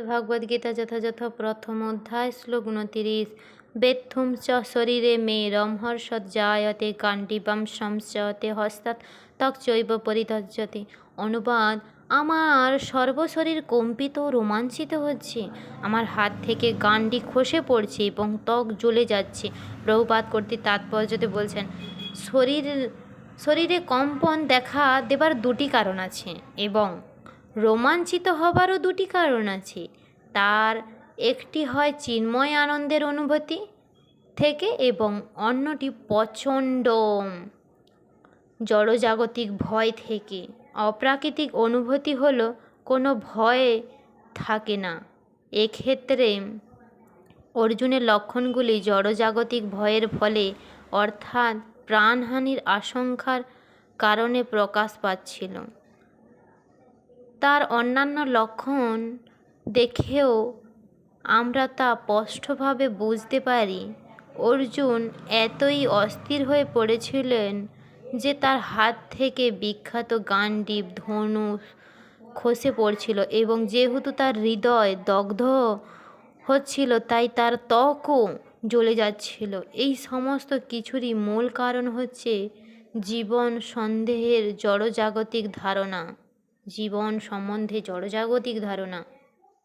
ভগবদ্গীতা যথাযথ প্রথম অধ্যায়, শ্লোক উনতিরিশ। বেত্থুম চ শরীরে মে রমহর্ষজ্জায়তে গান্ডিবাম সংশয়তে হস্তাৎ ত্বক চৈব পরিতজ্যতে অনুবাদ, আমার সর্বশরীর কম্পিত রোমাঞ্চিত হচ্ছে। আমার হাত থেকে গান্ডি খসে পড়ছে এবং ত্বক জ্বলে যাচ্ছে। প্রভুপাত কর্তৃক তাৎপর্যতে বলছেন, শরীর, শরীরে কম্পন দেখা দেবার দুটি কারণ আছে এবং রোমাঞ্চিত হবারও দুটি কারণ আছে। তার একটি হয় চিন্ময় আনন্দের অনুভূতি থেকে এবং অন্যটি প্রচণ্ড জড়জাগতিক ভয় থেকে। অপ্রাকৃতিক অনুভূতি হলো, কোনো ভয় থাকে না। এক্ষেত্রে অর্জুনের লক্ষণগুলি জড়জাগতিক ভয়ের ফলে, অর্থাৎ প্রাণহানির আশঙ্কার কারণে প্রকাশ পাচ্ছিল। তার অন্যান্য লক্ষণ দেখেও আমরা তা স্পষ্টভাবে বুঝতে পারি। অর্জুন এতই অস্থির হয়ে পড়েছিলেন যে তার হাত থেকে বিখ্যাত গান্ডীব ধনুষ খসে পড়ছিল এবং যেহেতু তার হৃদয় দগ্ধ হচ্ছিল, তাই তার ত্বকও জ্বলে যাচ্ছিল। এই সমস্ত কিছুরই মূল কারণ হচ্ছে জীবন সন্দেহের জড়জাগতিক ধারণা। জীবন সম্বন্ধে জড়জাগতিক ধারণা।